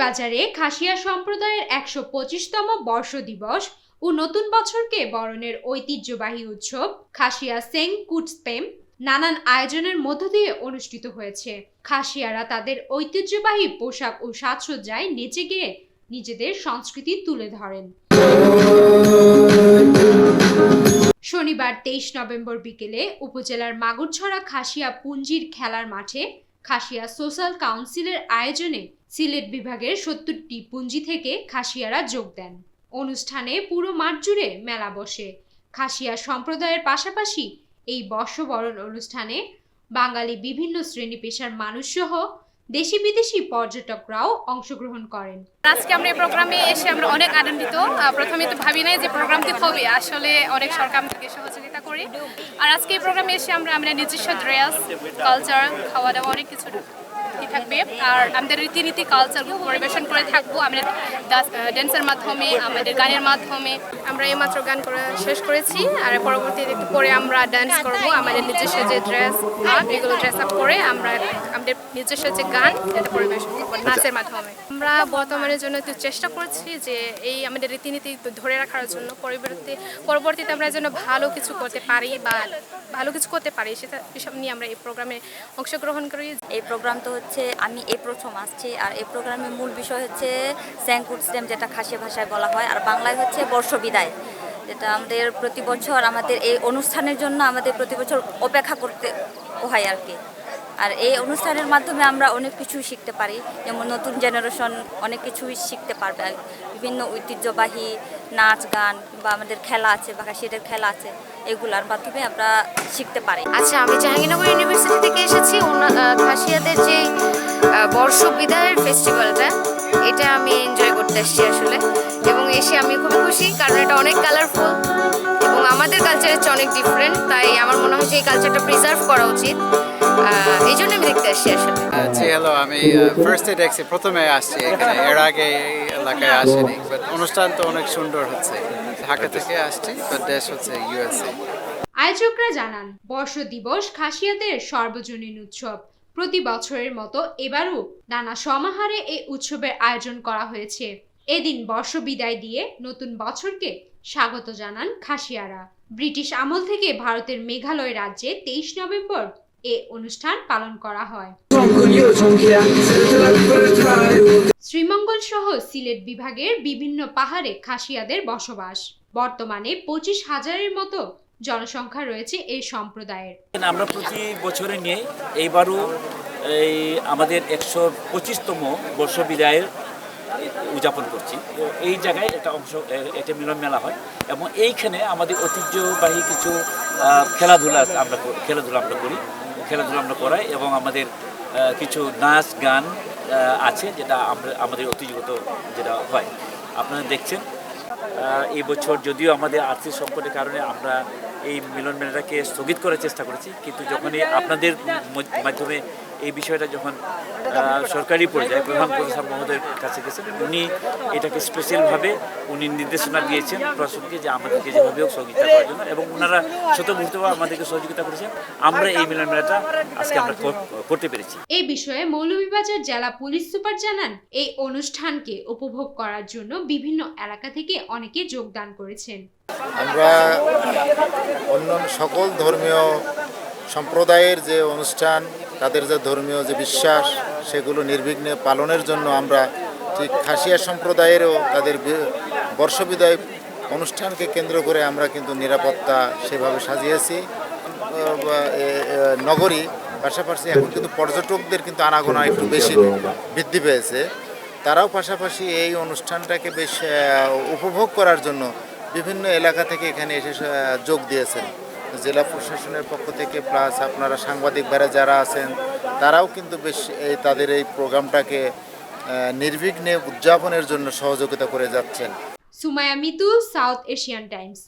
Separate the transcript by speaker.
Speaker 1: মৌলভীবাজারে খাসিয়া সম্প্রদায়ের একশো পঁচিশতম বর্ষ দিবস ও নতুন বছরকে বরণের ঐতিহ্যবাহী উৎসব খাসিয়া সেং কুটস্পেম নানান আয়োজনের মধ্য দিয়ে অনুষ্ঠিত হয়েছে। খাসিয়ারা তাদের ঐতিহ্যবাহী পোশাক ও সাজসজ্জায় নেচে গিয়ে নিজেদের সংস্কৃতি তুলে ধরেন। শনিবার তেইশ নভেম্বর বিকেলে উপজেলার মাগুরছড়া খাসিয়া পুঞ্জির খেলার মাঠে খাসিয়া সোশ্যাল কাউন্সিলের আয়োজনে সিলেট বিভাগের সত্তরটি পুঞ্জি থেকে খাসিয়ারা যোগ দেন। অনুষ্ঠানে পুরো মাঠ জুড়ে মেলা বসে। খাসিয়া সম্প্রদায়ের পাশাপাশি এই বর্ষবরণ অনুষ্ঠানে বাঙালি বিভিন্ন শ্রেণি পেশার মানুষসহ দেশি বিদেশি পর্যটকরাও অংশগ্রহণ করেন।
Speaker 2: আজকে আমরা এই প্রোগ্রামে এসে আমরা অনেক আনন্দিত। প্রথমে তো ভাবি নাই যে প্রোগ্রামটি হবে। আসলে অনেক সরকার থেকে সহযোগিতা করি। আর আজকে এই প্রোগ্রামে এসে আমরা আমাদের নিজস্ব ড্রেস কালচার খাওয়া দাওয়া অনেক কিছু কি থাকবে। আর আমাদের রীতিনীতি কালচার পরিবেশন করে থাকব। আমাদের ড্যান্সের মাধ্যমে আমাদের গানের মাধ্যমে। আমরা এইমাত্র গান করে শেষ করেছি। আর পরবর্তীতে একটু পরে আমরা ডান্স করব। আমাদের নিজস্ব যে ড্রেস এগুলো ড্রেস আপ করে আমরা আমাদের নিজস্ব যে গান এটা পরিবেশন করব নাচের মাধ্যমে। আমরা বর্তমানের জন্য একটু চেষ্টা করছি যে এই আমাদের রীতিনীতি ধরে রাখার জন্য। পরবর্তী পরবর্তীতে আমরা যেন ভালো কিছু করতে পারি বা ভালো কিছু করতে পারি সেটা এসব নিয়ে আমরা এই প্রোগ্রামে অংশগ্রহণ করি।
Speaker 3: এই প্রোগ্রাম তো হচ্ছে, আমি এই প্রথম আসছি। আর এই প্রোগ্রামের মূল বিষয় হচ্ছে স্যাংকুট স্টেম, যেটা খাসি ভাষায় বলা হয়। আর বাংলায় হচ্ছে বর্ষ বিদায়। যেটা আমাদের প্রতি বছর আমাদের এই অনুষ্ঠানের জন্য আমাদের প্রতি বছর অপেক্ষা করতে হয় আর কি। আর এই অনুষ্ঠানের মাধ্যমে আমরা অনেক কিছুই শিখতে পারি। যেমন নতুন জেনারেশন অনেক কিছুই শিখতে পারবে। বিভিন্ন ঐতিহ্যবাহী নাচ, গান বা আমাদের খেলা আছে, বা সেটার খেলা আছে। এগুলার মাধ্যমে আমরা শিখতে পারি।
Speaker 4: আচ্ছা আমি জাহাঙ্গীরনগর ইউনিভার্সিটি থেকে এসেছি। খাসিয়াদের যে বর্ষ বিদায়ের ফেস্টিভ্যালটা, এটা আমি এনজয় করতে এসেছি আসলে। এবং এসে আমি খুবই খুশি, কারণ এটা অনেক কালারফুল এবং আমাদের কালচারের চেয়ে অনেক ডিফারেন্ট তাই আমার মনে হয় যে এই কালচারটা প্রিজার্ভ করা উচিত। এই জন্য আমি দেখতে আসলে।
Speaker 5: জি হ্যালো আমি ফার্স্টে দেখছি প্রথমে আসছি এখানে এর আগে এলাকায় আসিনি বাট অনুষ্ঠান তো অনেক সুন্দর হচ্ছে। ঢাকা থেকে আসছি বাট দেশ হচ্ছে ইউএসএ
Speaker 1: আয়োজকরা জানান বর্ষ দিবস খাসিয়াদের সর্বজনীন উৎসব। প্রতি বছরের মতো এবারও নানা সমাহারে এই উৎসবের আয়োজন করা হয়েছে। এদিন বর্ষ বিদায় দিয়ে নতুন বছরকে স্বাগত জানান খাসিয়ারা। ব্রিটিশ আমল থেকে ভারতের মেঘালয় রাজ্যে তেইশ নভেম্বর এ অনুষ্ঠান পালন করা হয়। শ্রীমঙ্গল সহ সিলেট বিভাগের বিভিন্ন পাহাড়ে খাসিয়াদের বসবাস। বর্তমানে পঁচিশ হাজারের মতো জনসংখ্যা রয়েছে এই সম্প্রদায়ের।
Speaker 6: আমরা প্রতি বছরে নিয়ে এইবারও এই আমাদের একশো পঁচিশতম বর্ষ বিদায়ের উদযাপন করছি। তো এই জায়গায় একটা অংশ এ- একটা মিলন মেলা হয় এবং এইখানে আমাদের ঐতিহ্যবাহী কিছু আহ, খেলাধুলা আমরা খেলাধুলা আমরা করি। খেলাধুলা আমরা করাই এবং আমাদের কিছু নাচ গান আছে যেটা আমরা আমাদের ঐতিহ্যগত যেটা হয়। আপনারা দেখছেন এই বছর যদিও আমাদের আর্থিক সংকটের কারণে আমরা এই মিলন মেলাটাকে স্থগিত করার চেষ্টা করেছি, কিন্তু যখনই আপনাদের মাধ্যমে এই বিষয়টা যখন আহ, সরকারি পর্যায়ে প্রধান প্রশাসক মহোদয়ের কাছে গেছেন উনি এটাকে স্পেশালভাবে উনি নির্দেশনা দিয়েছেন প্রশাসনকে যে আমাদেরকে যেভাবে হোক সহযোগিতা করার জন্য এবং ওনারা শতমুহূর্তভাবে আমাদেরকে সহযোগিতা করেছেন। আমরা এই মিলন মেলাটা আজকে আমরা করতে পেরেছি।
Speaker 1: এই বিষয়ে মৌলভীবাজার জেলা পুলিশ সুপার জানান এই অনুষ্ঠানকে উপভোগ করার জন্য বিভিন্ন এলাকা থেকে অনেকে যোগদান করেছেন।
Speaker 7: আমরা অন্য সকল ধর্মীয় সম্প্রদায়ের যে অনুষ্ঠান তাদের যে ধর্মীয় যে বিশ্বাস, সেগুলো নির্বিঘ্নে পালনের জন্য আমরা ঠিক খাসিয়া সম্প্রদায়েরও তাদের বর্ষবিদায় অনুষ্ঠানকে কেন্দ্র করে আমরা কিন্তু নিরাপত্তা সেভাবে সাজিয়েছি। নগরী পাশাপাশি এখন কিন্তু পর্যটকদের কিন্তু আনাগোনা একটু বেশি বৃদ্ধি পেয়েছে। তারাও পাশাপাশি এই অনুষ্ঠানটাকে বেশ উপভোগ করার জন্য বিভিন্ন এলাকা থেকে এখানে এসে যোগ দিয়েছেন। জেলা প্রশাসনের পক্ষ থেকে প্লাস আপনারা সাংবাদিক ভাইরা যারা আছেন, তারাও কিন্তু বেশ এই তাদের এই প্রোগ্রামটাকে নির্বিঘ্নে উদযাপনের জন্য সহযোগিতা করে যাচ্ছেন।
Speaker 1: Sumaya Mitu, South Asian Times.